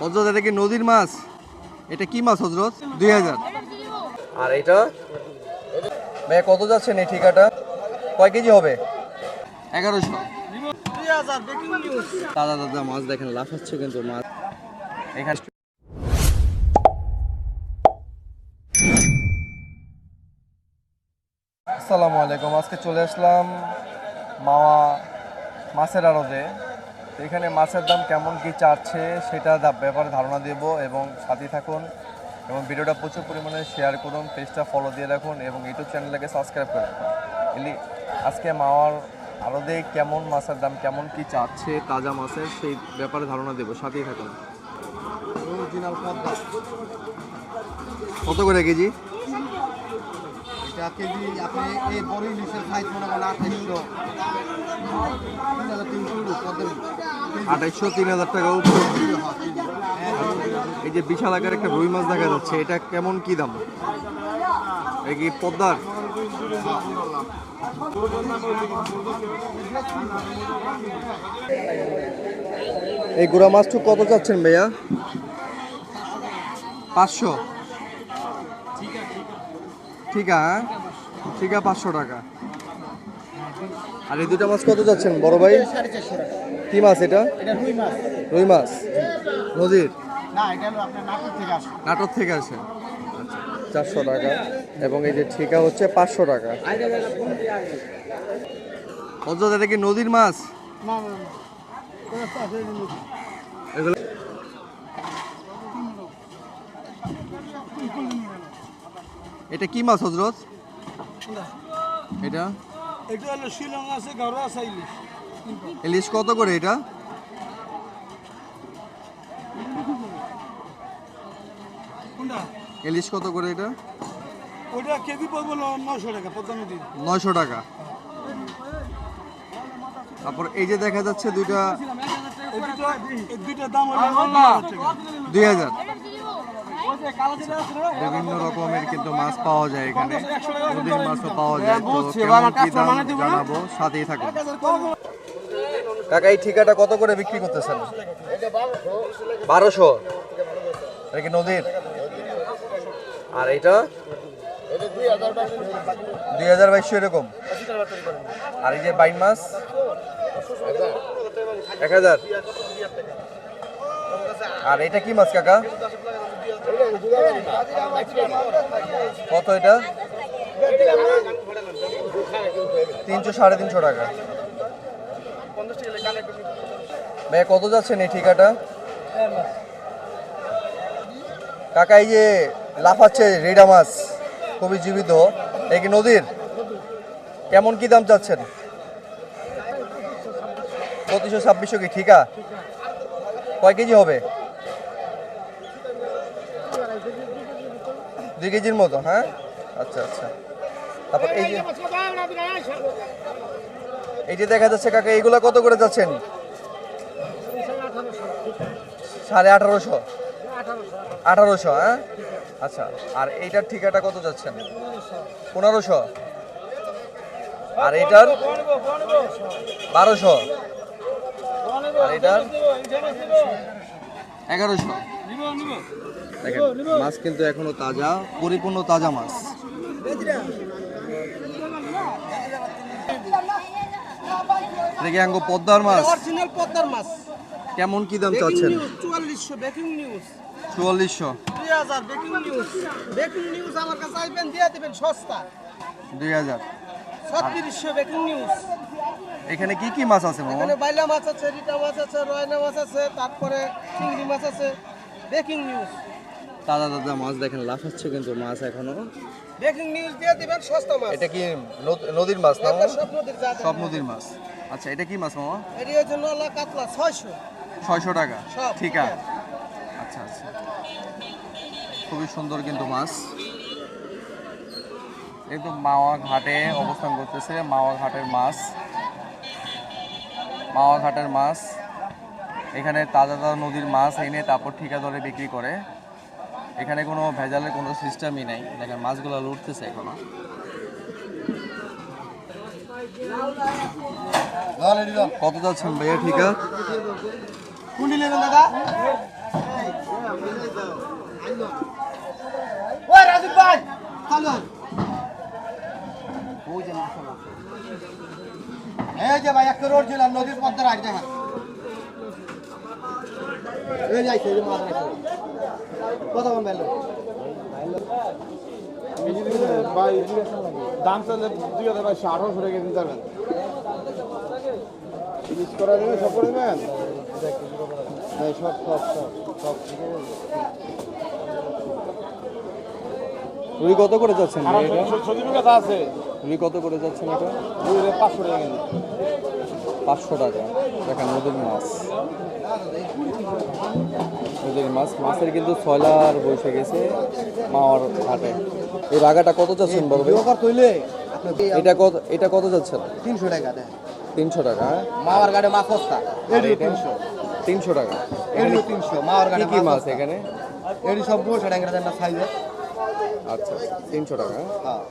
হজরত, এটা কি নদীর মাছ? এটা কি মাছ হজরত? দুই হাজার। আর এটা? ভাইয়া, কত যাচ্ছেন এই ঠিকাটা? কয় কেজি হবে? এগারোশো। দাদা দাদা, মাছ দেখেন লাফাচ্ছে কিন্তু মাছ। এখানে আসসালামু আলাইকুম, আজকে চলে আসলাম মাওয়া মাছের আড়তে। এখানে মাছের দাম কেমন কি চাচ্ছে সেটা ব্যাপারে ধারণা দেব এবং সাথে থাকুন এবং ভিডিওটা প্রচুর পরিমাণে শেয়ার করুন পেজটা ফলো দিয়ে রাখুন এবং ইউটিউব চ্যানেলটাকে সাবস্ক্রাইব করে রাখুন। এলি আজকে মাওয়ার আড়তে কেমন মাছের দাম কেমন কি চাচ্ছে তাজা মাছের সেই ব্যাপারে ধারণা দেব সাথেই থাকুন। কত করে কেজি? কেজি আপনি এই বড় ইলিশের সাইজ মনে করেন আঠাইশশো তিন হাজার তিনশো পদ্মা ইলিশ। আঠাইশশো, তিন হাজার টাকা উপর। এই যে বিশাল আকার একটা রুই মাছ দেখা যাচ্ছে, এটা কেমন কি দাম? এই কি পদ্মার? এই গুড়া মাছটু কত চাচ্ছেন ভাইয়া? পাঁচশো। ঠিক হ্যাঁ ঠিক আছে, পাঁচশো টাকা। আর এই দুটা মাছ কত যাচ্ছেন বড় ভাই? কি মাছ এটা? রুই মাছ। রুই মাছ। নদীর? না এটা হলো নাটক থেকে আসে। নাটক থেকে আসে। আচ্ছা চারশো টাকা। এবং এই যে ঠিকা হচ্ছে পাঁচশো টাকা। এটা কি নদীর মাছ? এটা। এগুলো কি মাছ হজরত? এটা। এটা? হলো শিলং আছে গড়া আছে ইলিশ ইলিশ কত করে এটা? ইলিশ কত করে এটা? ওটা কেজি পড়ব নশো টাকা পদ্মা নদী নয়শো টাকা। তারপর এই যে দেখা যাচ্ছে দুইটা দুই হাজার। বিভিন্ন রকমের কিন্তু মাছ পাওয়া যায় এখানে। নদীর মাছও পাওয়া যায়। তো কেমন কি দাম জানাব? সাথেই থাকুন। কাকা, এই ঠিকাটা কত করে বিক্রি করতেছেন? বারোশো? এটা কি নদীর? আর এটা? দুই হাজার বাইশশো এরকম। আর এই যে বাইন মাছ? এক হাজার। আর এটা কি মাছ, কাকা? কত এটা? তিনশো সাড়ে তিনশো টাকা। ভাই, কত যাচ্ছেন এই ঠিকাটা? কাকা, এই যে লাফাচ্ছে রেডা মাছ খুবই জীবিত। এই কি নদীর? কেমন কি দাম চাচ্ছেন? পঁচিশশো ছাব্বিশশো কি, ঠিকা? কয় কেজি হবে? দুই কেজির মতো হ্যাঁ? আচ্ছা আচ্ছা। তারপর এই যে এই যে দেখা যাচ্ছে কাকা, এইগুলা কত করে যাচ্ছেন? সাড়ে আঠারোশো? আঠারোশো হ্যাঁ? আচ্ছা আর এইটার ঠিকাটা কত যাচ্ছেন? পনেরোশো? আর এইটার? বারোশো? আর এগারোশো। মাছ কিন্তু এখনও তাজা, পরিপূর্ণ তাজা মাছ। দেখি আঙ্গো পদ্মার মাছ। পদ্মার মাছ। কেমন কি দাম চাচ্ছেন? চুয়াল্লিশশো ব্রেকিং নিউজ চুয়াল্লিশশো। দুই হাজার ব্রেকিং নিউজ ব্রেকিং নিউজ আমার কাছে আসবেন দিয়ে দেবেন সস্তা। দুই হাজার। ছত্রিশশো ব্রেকিং নিউজ এখানে কি কি মাছ আছে এখানে বাইলা মাছ আছে রিটা মাছ আছে রয়না মাছ আছে তারপরে চিংড়ি মাছ আছে। ব্রেকিং নিউজ তাজা তাজা মাছ দেখেন লাফাচ্ছে কিন্তু মাছ এখনও। ব্রেকিং নিউজ দিয়ে দিবেন সস্তা মাছ। এটা কি নদ- নদীর মাছ না? সব নদীর মাছ। আচ্ছা এটা কি মাছ মামা? এর জন্য হলো কাতলা ছয়শো। ছয়শো টাকা। ঠিক আছে। আচ্ছা আচ্ছা। খুবই সুন্দর কিন্তু মাছ। একদম মাওয়া ঘাটে অবস্থান করতেছে মাওয়া ঘাটের মাছ। মাওয়া ঘাটের মাছ। এখানে তাজা তাজা নদীর মাছ এনে তারপর ঠিকা দরে বিক্রি করে। এখানে কোনো ভেজালের কোনো সিস্টেমই নেই। দেখেন মাছগুলো লুটতেছে এখনও। কত যাচ্ছেন ভাইয়া ঠিকা? কোনটি নেবেন দাদা? ওই রাজীব ভাই। চালু মাশাআল্লাহ এই যে ভাই একটা রোড ছিল নদীর পদ্মার আগ দেখা এই যাইছে যে মাছ রাখছে কত কম বেল ভাই দাম চাইলে দুই হাজার বাইশশো আঠারোশো টাকা দিতে পারবেন। ইলিশ করা দেবে সব করে দেবেন সব সব সব সব ঠিক আছে রুই কত করে যাচ্ছেন আছে। রুই কত করে যাচ্ছেন এটা? পাঁচশো টাকা কিন্তু পাঁচশো টাকা। দেখেন নদীর মাছ। নদীর মাছ। মাছের কিন্তু ছয়লার বসে গেছে মাওয়ার ঘাটে এই রাগাটা কত যাচ্ছেন বড় এটা কত এটা কত যাচ্ছেন? তিনশো টাকা দেয় তিনশো টাকা। মামার মাওয়ার গাড়ি মাছ সস্তা। তিনশো। তিনশো টাকা। এডিও তিনশো। মাওয়ার কি গাড়ি কি মাছ এখানে? এডি সব বসে ট্যাংরা দেন খাই সাইজে আচ্ছা তিনশো টাকা? হ্যাঁ।